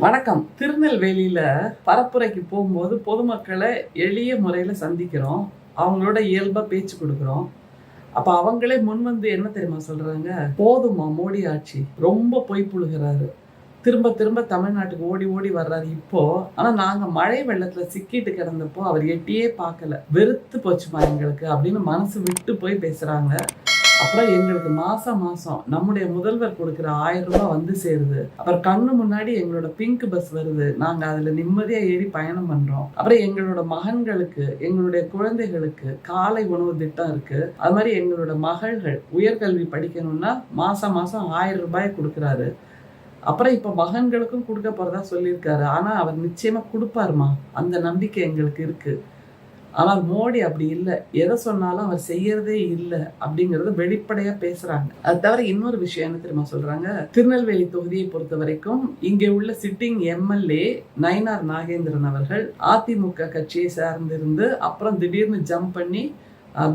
வணக்கம். திருநெல்வேலியில பரப்புரைக்கு போகும்போது பொதுமக்களை எளிய முறையில சந்திக்கிறோம். அவங்களோட இயல்பா பேச்சு கொடுக்குறோம். அப்ப அவங்களே முன் வந்து என்ன தெரியுமா சொல்றாங்க? போதுமா மோடி ஆட்சி. ரொம்ப பொய் புழுகிறாரு. திரும்ப திரும்ப தமிழ்நாட்டுக்கு ஓடி ஓடி வர்றாரு இப்போ. ஆனா நாங்க மழை வெள்ளத்துல சிக்கிட்டு கிடந்தப்போ அவர் எட்டியே பார்க்கல. வெறுத்து போச்சுமா எங்களுக்கு அப்படின்னு மனசு விட்டு போய் பேசுறாங்க. அப்புறம் எங்களுக்கு மாசம் மாசம் நம்முடைய முதல்வர் கொடுக்குற ஆயிரம் ரூபாய் வந்து சேருது. அப்புறம் கண்ணு முன்னாடி எங்களோட பிங்க் பஸ் வருது. நாங்க அதுல நிம்மதியா ஏறி பயணம் பண்றோம். அப்புறம் எங்களோட மகன்களுக்கு எங்களுடைய குழந்தைகளுக்கு காலை உணவு திட்டம் இருக்கு. அது மாதிரி எங்களோட மகள்கள் உயர்கல்வி படிக்கணும்னா மாசம் மாசம் ஆயிரம் ரூபாய் கொடுக்குறாரு. அப்புறம் இப்ப மகன்களுக்கும் கொடுக்க போறதா சொல்லியிருக்காரு. ஆனா அவர் நிச்சயமா கொடுப்பாருமா. அந்த நம்பிக்கை எங்களுக்கு இருக்கு. ஆனால் மோடி அப்படி இல்லை. எதை சொன்னாலும் அவர் செய்யறதே இல்லை அப்படிங்கறத வெளிப்படையா பேசுறாங்க. அது தவிர இன்னொரு விஷயம் என்ன தெரியுமா சொல்றாங்க? திருநெல்வேலி தொகுதியை பொறுத்த வரைக்கும் இங்கே உள்ள சிட்டிங் எம்எல்ஏ நயனார் நாகேந்திரன் அவர்கள் அதிமுக கட்சியை சார்ந்திருந்து அப்புறம் திடீர்னு ஜம்ப் பண்ணி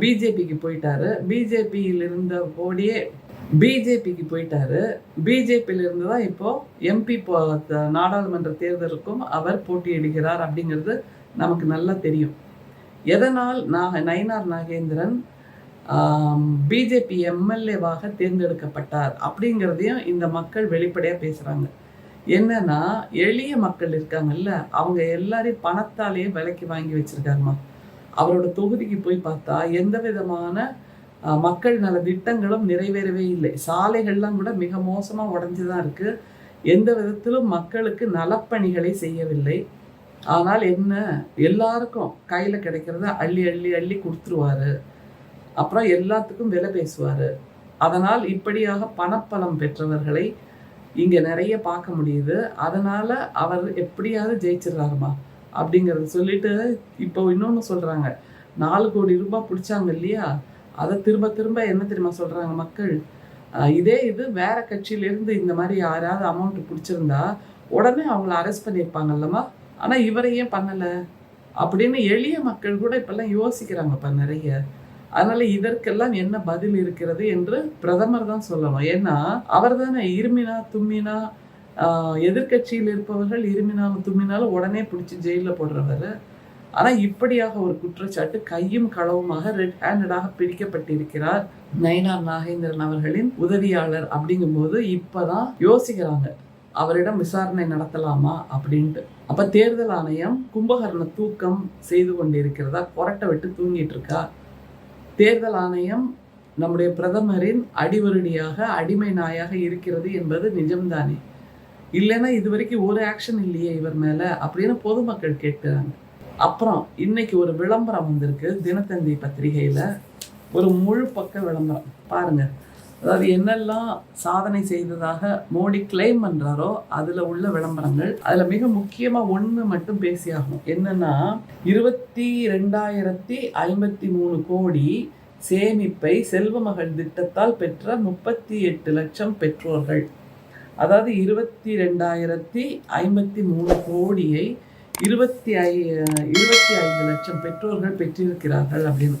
பிஜேபிக்கு போயிட்டாரு. பிஜேபியில் இருந்த போடியே பிஜேபிக்கு போயிட்டாரு. பிஜேபியில இருந்து தான் இப்போ எம்பி நாடாளுமன்ற தேர்தலுக்கும் அவர் போட்டியிடுகிறார் அப்படிங்கிறது நமக்கு நல்லா தெரியும். எதனால் நாக நயினார் நாகேந்திரன் பிஜேபி எம்எல்ஏவாக தேர்ந்தெடுக்கப்பட்டார் அப்படிங்கிறதையும் இந்த மக்கள் வெளிப்படையாக பேசுகிறாங்க என்னன்னா எளிய மக்கள் இருக்காங்கல்ல அவங்க எல்லாரையும் பணத்தாலேயே விலைக்கு வாங்கி வச்சிருக்காருமா அவரோட தொகுதிக்கு போய் பார்த்தா எந்த விதமான மக்கள் நல திட்டங்களும் நிறைவேறவே இல்லை. சாலைகள்லாம் கூட மிக மோசமாக உடஞ்சி தான் இருக்கு. எந்த விதத்திலும் மக்களுக்கு நலப்பணிகளை செய்யவில்லை. ஆனால் என்ன? எல்லாருக்கும் கையில் கிடைக்கிறத அள்ளி அள்ளி அள்ளி கொடுத்துருவாரு. அப்புறம் எல்லாத்துக்கும் விலை பேசுவார். அதனால் இப்படியாக பணப்பலம் பெற்றவர்களை இங்கே நிறைய பார்க்க முடியுது. அதனால் அவர் எப்படியாவது ஜெயிச்சிடுறாருமா? அப்படிங்கிறத சொல்லிட்டு இப்போ இன்னொன்று சொல்கிறாங்க நாலு கோடி ரூபாய் பிடிச்சாங்க இல்லையா? அதை திரும்ப திரும்ப என்ன தெரியுமா சொல்கிறாங்க மக்கள்? இதே இது வேற கட்சியிலேருந்து இந்த மாதிரி யாராவது அமௌண்ட் பிடிச்சிருந்தா உடனே அவங்கள அரெஸ்ட் பண்ணியிருப்பாங்கல்லம்மா? ஆனால் இவரை ஏன் பண்ணலை? அப்படின்னு எளிய மக்கள் கூட இப்பெல்லாம் யோசிக்கிறாங்கப்பா நிறைய. அதனால இதற்கெல்லாம் என்ன பதில் இருக்கிறது என்று பிரதமர் தான் சொல்லணும். ஏன்னா அவர் தானே இருமினா தும்மினா எதிர்கட்சியில் எதிர்க்கட்சியில் இருப்பவர்கள் இருமினாலும் தும்மினாலும் உடனே பிடிச்சி ஜெயிலில் போடுறவர். ஆனால் இப்படியாக ஒரு குற்றச்சாட்டு கையும் களவுமாக ரெட் ஹேண்டடாக பிடிக்கப்பட்டிருக்கிறார் நயனார் நாகேந்திரன் அவர்களின் உதவியாளர் அப்படிங்கும்போது இப்போதான் யோசிக்கிறாங்க. அவரிடம் விசாரணை நடத்தலாமா அப்படின்ட்டு. அப்ப தேர்தல் ஆணையம் கும்பகர்ண தூக்கம் செய்து கொண்டிருக்கிறதா? கொரட்டை விட்டு தூங்கிட்டு இருக்கா? தேர்தல் ஆணையம் நம்முடைய பிரதமரின் அடிவருடியாக அடிமை நாயாக இருக்கிறது என்பது நிஜம்தானே? இல்லைன்னா இது வரைக்கும் ஒரு ஆக்ஷன் இல்லையே இவர் மேல அப்படின்னு பொதுமக்கள் கேட்கிறாங்க. அப்புறம் இன்னைக்கு ஒரு விளம்பரம் வந்திருக்கு தினத்தந்தி பத்திரிகையில. ஒரு முழு பக்க விளம்பரம். பாருங்க. அதாவது என்னெல்லாம் சாதனை செய்ததாக மோடி கிளைம் பண்றாரோ அதுல உள்ள விளம்பரங்கள் அதுல மிக முக்கியமா ஒண்ணு மட்டும் பேசியாகும் என்னன்னா இருபத்தி ரெண்டாயிரத்தி ஐம்பத்தி மூணு கோடி சேமிப்பை செல்வமகள் திட்டத்தால் பெற்ற முப்பத்தி எட்டு லட்சம் பெற்றோர்கள். அதாவது இருபத்தி ரெண்டாயிரத்தி ஐம்பத்தி மூணு கோடியை இருபத்தி ஐ இருபத்தி ஐந்து லட்சம் பெற்றோர்கள் பெற்றிருக்கிறார்கள் அப்படின்னு.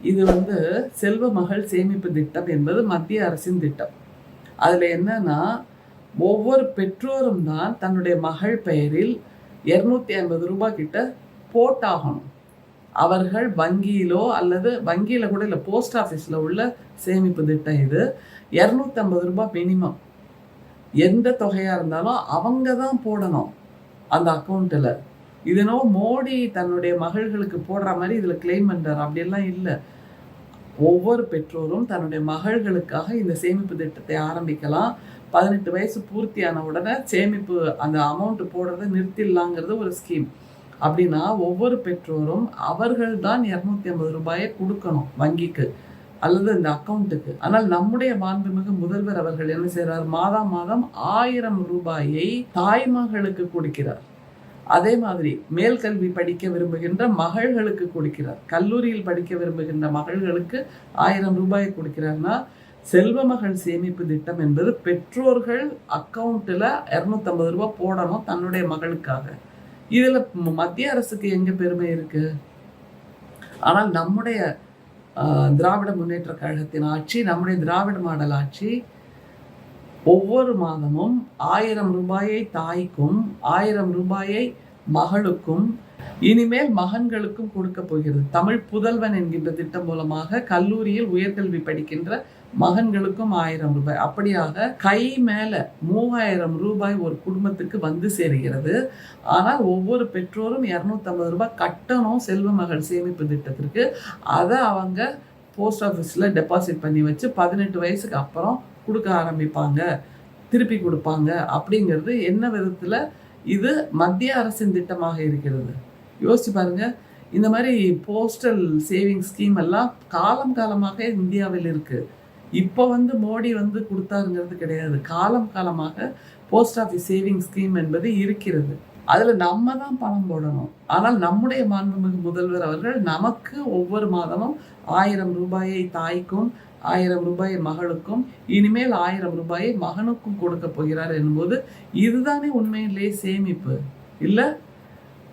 இது வந்து செல்வ மகள் சேமிப்பு திட்டம் என்பது மத்திய அரசின் திட்டம். அதில் என்னன்னா ஒவ்வொரு பெற்றோரும் தான் தன்னுடைய மகள் பெயரில் இரநூத்தி ஐம்பது ரூபாய் கிட்ட போட்டாகணும். அவர்கள் வங்கியிலோ அல்லது வங்கியில் கூட இல்லை போஸ்ட் ஆஃபீஸில் உள்ள சேமிப்பு திட்டம் இது. இரநூத்தம்பது ரூபாய் மினிமம். எந்த தொகையாக இருந்தாலும் அவங்க தான் போடணும் அந்த அக்கௌண்ட்டில் இதனோ மோடி தன்னுடைய மகள்களுக்கு போடுற மாதிரி இதில் கிளைம் பண்றாரு. அப்படியெல்லாம் இல்லை. ஒவ்வொரு பெற்றோரும் தன்னுடைய மகள்களுக்காக இந்த சேமிப்பு திட்டத்தை ஆரம்பிக்கலாம். பதினெட்டு வயசு பூர்த்தியான உடனே சேமிப்பு அந்த அமௌண்ட் போடுறதை நிறுத்திடலாங்கிறது ஒரு ஸ்கீம் அப்படின்னா ஒவ்வொரு பெற்றோரும் அவர்கள் தான் இரநூத்தி ஐம்பது ரூபாயை கொடுக்கணும் வங்கிக்கு அல்லது இந்த அக்கௌண்ட்டுக்கு ஆனால் நம்முடைய மாண்புமிகு முதல்வர் அவர்கள் என்ன செய்கிறார் மாதம் மாதம் ஆயிரம் ரூபாயை தாய்மகளுக்கு கொடுக்கிறார். அதே மாதிரி மேல் கல்வி படிக்க விரும்புகின்ற மகள்களுக்கு கொடுக்கிறார். கல்லூரியில் படிக்க விரும்புகின்ற மகள்களுக்கு ஆயிரம் ரூபாய் கொடுக்கிறார்னா செல்வ மகள் சேமிப்பு திட்டம் என்பது பெற்றோர்கள் அக்கௌண்ட்டில் இரநூத்தம்பது ரூபாய் போடணும் தன்னுடைய மகளுக்காக. இதுல மத்திய அரசுக்கு எங்க பெருமை இருக்கு? ஆனால் நம்முடைய திராவிட முன்னேற்ற கழகத்தின் ஆட்சி நம்முடைய திராவிட மாடல் ஆட்சி ஒவ்வொரு மாதமும் ஆயிரம் ரூபாயை தாய்க்கும் ஆயிரம் ரூபாயை மகளுக்கும் இனிமேல் மகன்களுக்கும் கொடுக்க போகிறது. தமிழ் புதல்வன் என்கின்ற திட்டம் மூலமாக கல்லூரியில் உயர்கல்வி படிக்கின்ற மகன்களுக்கும் ஆயிரம் ரூபாய். அப்படியாக கை மேல மூவாயிரம் ரூபாய் ஒரு குடும்பத்துக்கு வந்து சேருகிறது. ஆனால் ஒவ்வொரு பெற்றோரும் இரநூத்தம்பது ரூபாய் கட்டணும் செல்வ மகள் சேமிப்பு திட்டத்திற்கு. அதை அவங்க போஸ்ட் ஆஃபீஸில் டெபாசிட் பண்ணி வச்சு பதினெட்டு வயசுக்கு அப்புறம் கொடுக்க ஆரம்பிப்பாங்க திருப்பி கொடுப்பாங்க அப்படிங்கிறது என்ன விதத்தில் இது மத்திய அரசின் திட்டமாக இருக்கிறது. யோசிச்சு பாருங்க இந்த மாதிரி போஸ்டல் சேவிங் ஸ்கீம் எல்லாம் காலம் காலமாக இந்தியாவில் இருக்குது இப்போ வந்து மோடி வந்து கொடுத்தாருங்கிறது கிடையாது. காலம் காலமாக போஸ்ட் ஆஃபீஸ் சேவிங் ஸ்கீம் என்பது இருக்கிறது. அதில் நம்ம தான் பணம் போடணும். ஆனால் நம்முடைய மாண்புமிகு முதல்வர் அவர்கள் நமக்கு ஒவ்வொரு மாதமும் ஆயிரம் ரூபாயை தாய்க்கும் ஆயிரம் ரூபாயை மகளுக்கும் இனிமேல் ஆயிரம் ரூபாயை மகனுக்கும் கொடுக்க போகிறார் என்னும்போது இதுதானே உண்மையிலேயே சேமிப்பு. இல்ல?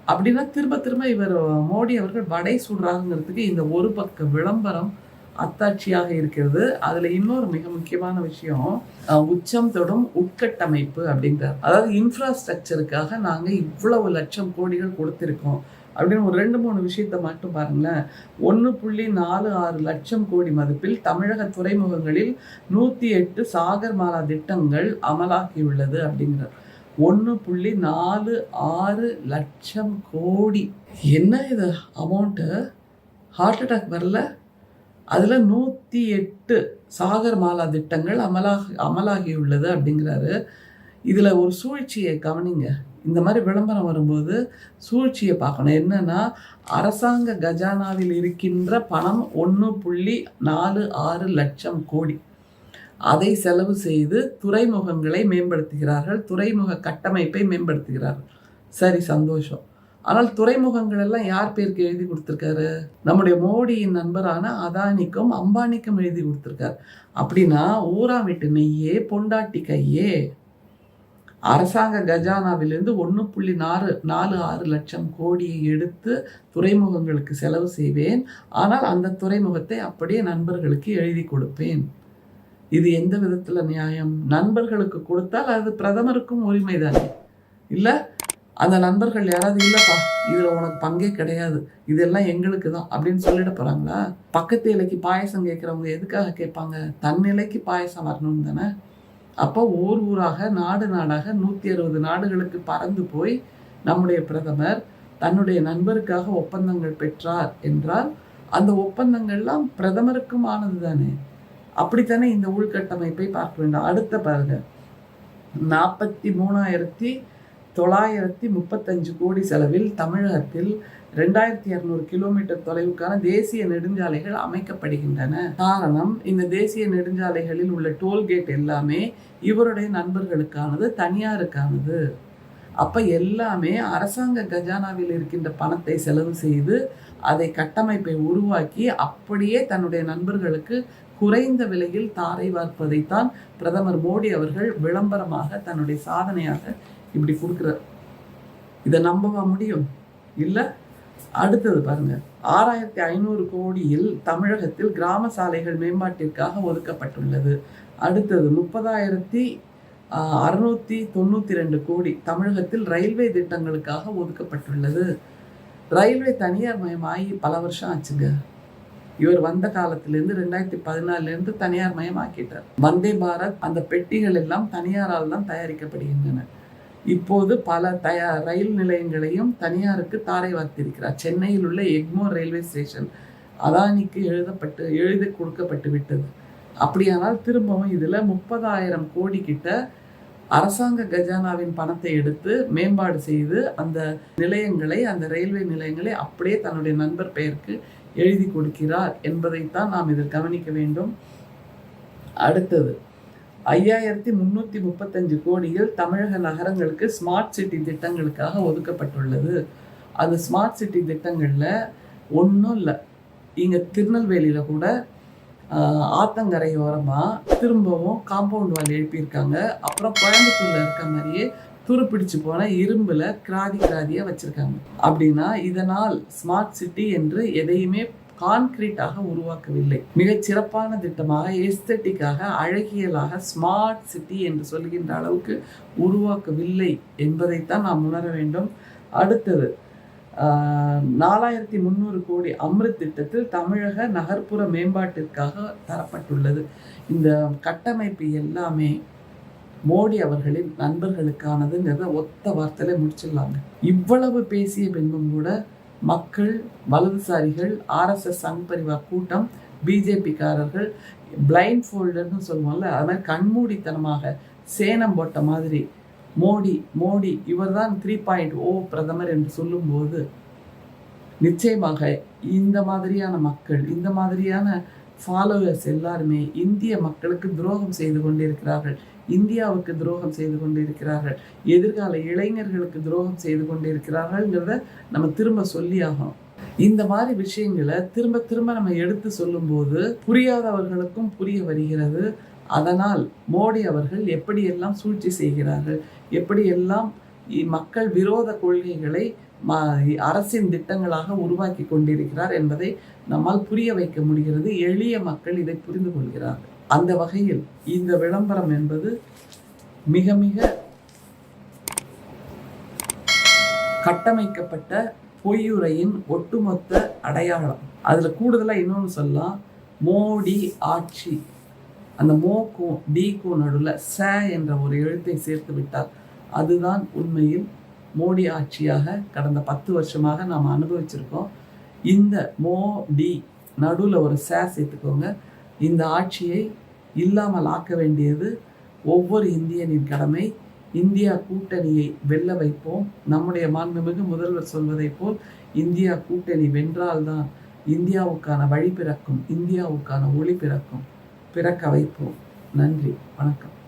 அப்படின்னா திரும்ப திரும்ப இவர் மோடி அவர்கள் வடை சுடுறாங்கிறதுக்கு இந்த ஒரு பக்க விளம்பரம் அத்தாட்சியாக இருக்கிறது. அதுல இன்னொரு மிக முக்கியமான விஷயம் அஹ், உச்சம் தொடும் உட்கட்டமைப்பு அப்படிங்கிறார் அதாவது இன்ஃப்ராஸ்ட்ரக்சருக்காக நாங்க இவ்வளவு லட்சம் கோடிகள் கொடுத்திருக்கோம். அப்படின்னு ஒரு ரெண்டு மூணு விஷயத்தை மட்டும் பாருங்களேன். ஒன்று புள்ளி நாலு ஆறு லட்சம் கோடி மதிப்பில் தமிழக துறைமுகங்களில் நூற்றி எட்டு சாகர்மாலா திட்டங்கள் அமலாகியுள்ளது அப்படிங்கிறார். ஒன்று புள்ளி நாலு ஆறு லட்சம் கோடி. என்ன இது? அமௌண்ட்டு ஹார்ட் அட்டாக் வரல? அதில் நூற்றி எட்டு சாகர் மாலா திட்டங்கள் அமலாக அமலாகியுள்ளது அப்படிங்கிறாரு. இதில் ஒரு சூழ்ச்சியை கவனிங்க. இந்த மாதிரி விளம்பரம் வரும்போது சூழ்ச்சியை பார்க்கணும். என்னென்னா அரசாங்க கஜானாவில் இருக்கின்ற பணம் ஒன்று புள்ளி நாலு ஆறு லட்சம் கோடி. அதை செலவு செய்து துறைமுகங்களை மேம்படுத்துகிறார்கள். துறைமுக கட்டமைப்பை மேம்படுத்துகிறார்கள். சரி சந்தோஷம். ஆனால் துறைமுகங்கள் எல்லாம் யார் பேருக்கு எழுதி கொடுத்துருக்காரு? நம்முடைய மோடியின் நண்பரான அதானிக்கும் அம்பானிக்கும் எழுதி கொடுத்துருக்காரு. அப்படின்னா ஊரா வீட்டு நெய்யே பொண்டாட்டி கையே அரசாங்க கஜானாவிலிருந்து ஒன்று புள்ளி நாலு நாலு ஆறு லட்சம் கோடியை எடுத்து துறைமுகங்களுக்கு செலவு செய்வேன். ஆனால் அந்த துறைமுகத்தை அப்படியே நண்பர்களுக்கு எழுதி கொடுப்பேன். இது எந்த விதத்துல நியாயம்? நண்பர்களுக்கு கொடுத்தால் அது பிரதமருக்கும் உரிமை தானே. இல்ல அந்த நண்பர்கள் யாராவது இல்லப்பா இதுல உனக்கு பங்கே கிடையாது. இதெல்லாம் எங்களுக்கு தான். அப்படின்னு சொல்லிட போகிறாங்களா பக்கத்து இலைக்கு பாயசம் கேட்குறவங்க எதுக்காக கேட்பாங்க? தன் நிலைக்கு பாயசம் வரணும் தானே? அப்போ ஊர் ஊராக நாடு நாடாக நூற்றி அறுபது நாடுகளுக்கு பறந்து போய் நம்முடைய பிரதமர் தன்னுடைய நண்பருக்காக ஒப்பந்தங்கள் பெற்றார் என்றால் அந்த ஒப்பந்தங்கள்லாம் பிரதமருக்கும் ஆனது தானே. அப்படித்தானே இந்த உள்கட்டமைப்பை பார்க்க வேண்டும். அடுத்த பாருங்க. நாற்பத்தி மூணாயிரத்தி தொள்ளாயிரத்தி முப்பத்தஞ்சு கோடி செலவில் தமிழகத்தில் ரெண்டாயிரத்தி இரநூறு கிலோமீட்டர் தொலைவுக்கான தேசிய நெடுஞ்சாலைகள் அமைக்கப்படுகின்றன. காரணம் இந்த தேசிய நெடுஞ்சாலைகளில் உள்ள டோல்கேட் எல்லாமே இவருடைய நண்பர்களுக்கானது தனியாருக்கானது. அப்ப எல்லாமே அரசாங்க கஜானாவில் இருக்கின்ற பணத்தை செலவு செய்து அதை கட்டமைப்பை உருவாக்கி அப்படியே தன்னுடைய நண்பர்களுக்கு குறைந்த விலையில் தாரை வார்ப்பதைத்தான் பிரதமர் மோடி அவர்கள் விளம்பரமாக தன்னுடைய சாதனையாக இப்படி கொடுக்குறார். இதை நம்பவா முடியும்? இல்லை? அடுத்தது பாருங்க. ஆறாயிரத்தி ஐநூறு கோடியில் தமிழகத்தில் கிராம சாலைகள் மேம்பாட்டிற்காக ஒதுக்கப்பட்டுள்ளது. அடுத்தது முப்பதாயிரத்தி அறுநூத்தி தொண்ணூத்தி ரெண்டு கோடி தமிழகத்தில் ரயில்வே திட்டங்களுக்காக ஒதுக்கப்பட்டுள்ளது. ரயில்வே தனியார் மயமாகி பல வருஷம் ஆச்சுங்க. இவர் வந்த காலத்திலிருந்து ரெண்டாயிரத்தி பதினாலுல இருந்து தனியார் மயமாக்கிட்டார். வந்தே பாரத் அந்த பெட்டிகள் எல்லாம் தனியாரால் தான் தயாரிக்கப்படுகின்றன. இப்போது பல தயா ரயில் நிலையங்களையும் தனியாருக்கு தாரை வார்த்திருக்கிறார். சென்னையில் உள்ள எக்மோர் ரயில்வே ஸ்டேஷன் அதானிக்கு எழுதப்பட்டு எழுதி கொடுக்கப்பட்டு விட்டது. அப்படியானால் திரும்பவும் இதில் முப்பதாயிரம் கோடி கிட்ட அரசாங்க கஜானாவின் பணத்தை எடுத்து மேம்பாடு செய்து அந்த நிலையங்களை அந்த ரயில்வே நிலையங்களை அப்படியே தன்னுடைய நண்பர் பெயருக்கு எழுதி கொடுக்கிறார் என்பதைத்தான் நாம் இதில் கவனிக்க வேண்டும். அடுத்தது ஐயாயிரத்தி முன்னூத்தி முப்பத்தஞ்சு கோடியில் தமிழக நகரங்களுக்கு ஸ்மார்ட் சிட்டி திட்டங்களுக்காக ஒதுக்கப்பட்டுள்ளது. அந்த ஸ்மார்ட் சிட்டி திட்டங்களில் ஒன்றும் இல்லை. இங்கே திருநெல்வேலியில் கூட ஆஹ், திரும்பவும் காம்பவுண்ட் வால் எழுப்பியிருக்காங்க. அப்புறம் கோயம்புத்தூரில் இருக்க மாதிரியே துருப்பிடிச்சு போன இரும்பில் கிராதி கிராதியாக வச்சுருக்காங்க. அப்படின்னா இதனால் ஸ்மார்ட் சிட்டி என்று எதையுமே கான்கிரீட்டாக உருவாக்கவில்லை. மிகச் சிறப்பான திட்டமாக எஸ்தட்டிக்காக அழகியலாக ஸ்மார்ட் சிட்டி என்று சொல்கின்ற அளவுக்கு உருவாக்கவில்லை என்பதைத்தான் நாம் உணர வேண்டும். அடுத்தது நாலாயிரத்தி முந்நூறு கோடி அம்ருத் திட்டத்தில் தமிழக நகர்ப்புற மேம்பாட்டிற்காக தரப்பட்டுள்ளது. இந்த கட்டமைப்பு எல்லாமே மோடி அவர்களின் நண்பர்களுக்கானதுங்கிறத ஒத்த வார்த்தையில முடிச்சிடலாங்க. இவ்வளவு பேசிய பின்பும் கூட மக்கள் வலதுசாரிகள் ஆர்எஸ்எஸ் சங் பரிவார் கூட்டம் பிஜேபிக்காரர்கள் பிளைண்ட் ஃபோல்டர்னு சொல்லுவோம்ல அது மாதிரி கண்மூடித்தனமாக சேனம் போட்ட மாதிரி மோடி மோடி இவர் தான் த்ரீ பாயிண்ட் ஓ பிரதமர் என்று சொல்லும்போது நிச்சயமாக இந்த மாதிரியான மக்கள் இந்த மாதிரியான ஃபாலோவர்ஸ் எல்லாருமே இந்திய மக்களுக்கு துரோகம் செய்து கொண்டிருக்கிறார்கள். இந்தியாவுக்கு துரோகம் செய்து கொண்டிருக்கிறார்கள். எதிர்கால இளைஞர்களுக்கு துரோகம் செய்து கொண்டிருக்கிறார்கள்ங்கிறத நம்ம திரும்ப சொல்லி ஆகணும். இந்த மாதிரி விஷயங்களை திரும்ப திரும்ப நம்ம எடுத்து சொல்லும்போது புரியாதவர்களுக்கும் புரிய வருகிறது. அதனால் மோடி அவர்கள் எப்படியெல்லாம் சூழ்ச்சி செய்கிறார்கள்? எப்படியெல்லாம் இ- மக்கள் விரோத கொள்கைகளை ம- அரசின் திட்டங்களாக உருவாக்கி கொண்டிருக்கிறார் என்பதை நம்மால் புரிய வைக்க முடிகிறது. எளிய மக்கள் இதை புரிந்து கொள்கிறார்கள். அந்த வகையில் இந்த விளம்பரம் என்பது மிக மிக கட்டமைக்கப்பட்ட பொய்யுரையின் ஒட்டுமொத்த அடையாளம். அதுல கூடுதலாக இன்னொன்னு சொல்லலாம். மோடி ஆட்சி. அந்த மோக்கும் டிக்கும் நடுவில் ச என்ற ஒரு எழுத்தை சேர்த்து விட்டார். அதுதான் உண்மையில் மோடி ஆட்சியாக கடந்த பத்து வருஷமாக நாம் அனுபவிச்சிருக்கோம். இந்த மோடி நடுவில் ஒரு ச சேர்த்துக்கோங்க. இந்த ஆட்சியை இல்லாமல் ஆக்க வேண்டியது ஒவ்வொரு இந்தியனின் கடமை. இந்தியா கூட்டணியை வெல்ல வைப்போம். நம்முடைய மாண்புமிகு முதல்வர் சொல்வதைப் போல் இந்தியா கூட்டணி வென்றால்தான் இந்தியாவுக்கான வழி பிறக்கும் இந்தியாவுக்கான ஒளி பிறக்கும். பிறக்க வைப்போம். நன்றி. வணக்கம்.